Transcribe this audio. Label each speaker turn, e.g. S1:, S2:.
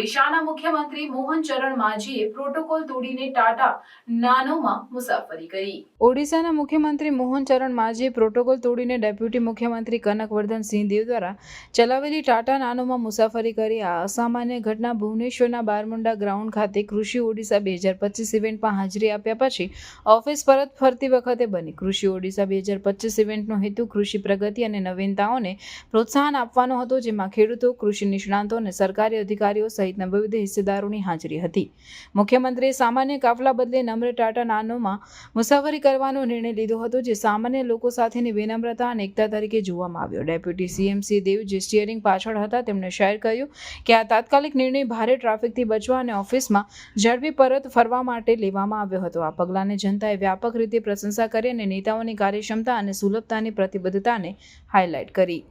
S1: ઓડિશાના મુખ્યમંત્રી મોહન ચરણ માઝીએ પ્રોટોકોલ તોડીને ટાટા નાનોમાં મુસાફરી કરી. ઓડિશાના મુખ્યમંત્રી મોહન ચરણ માઝીએ પ્રોટોકોલ તોડીને ડેપ્યુટી મુખ્યમંત્રી કનકવર્ધન સિંહદેવ દ્વારા ચલાવેલી ટાટા નાનોમાં મુસાફરી કરી. આ અસામાન્ય ઘટના ભુવનેશ્વરના બારમુંડા ગ્રાઉન્ડ ખાતે કૃષિ ઓડિશા બે હજાર પચીસ ઇવેન્ટમાં હાજરી આપ્યા પછી ઓફિસ પરત ફરતી વખતે બની. કૃષિ ઓડિશા બે હજાર પચીસ ઇવેન્ટનો હેતુ કૃષિ પ્રગતિ અને નવીનતાઓને પ્રોત્સાહન આપવાનો હતો, જેમાં ખેડૂતો, કૃષિ નિષ્ણાંતો અને સરકારી અધિકારીઓ સહિતના વિવિધ હિસ્સેદારોની હાજરી હતી. મુખ્યમંત્રીએ સામાન્ય કાફલા બદલે નમ્ર ટાટા નાનોમાં મુસાફરી કરવાનો નિર્ણય લીધો હતો, જે સામાન્ય લોકો સાથેની વિનમ્રતા અને એકતા તરીકે જોવામાં આવ્યો. ડેપ્યુટી સીએમસી દેવ જે સ્ટીયરિંગ પાછળ હતા, તેમણે શેર કર્યું કે આ તાત્કાલિક નિર્ણય ભારે ટ્રાફિકથી બચવા અને ઓફિસમાં ઝડપી પરત ફરવા માટે લેવામાં આવ્યો હતો. આ પગલાંને જનતાએ વ્યાપક રીતે પ્રશંસા કરી અને નેતાઓની કાર્યક્ષમતા અને સુલભતાની પ્રતિબદ્ધતાને હાઇલાઇટ કરી.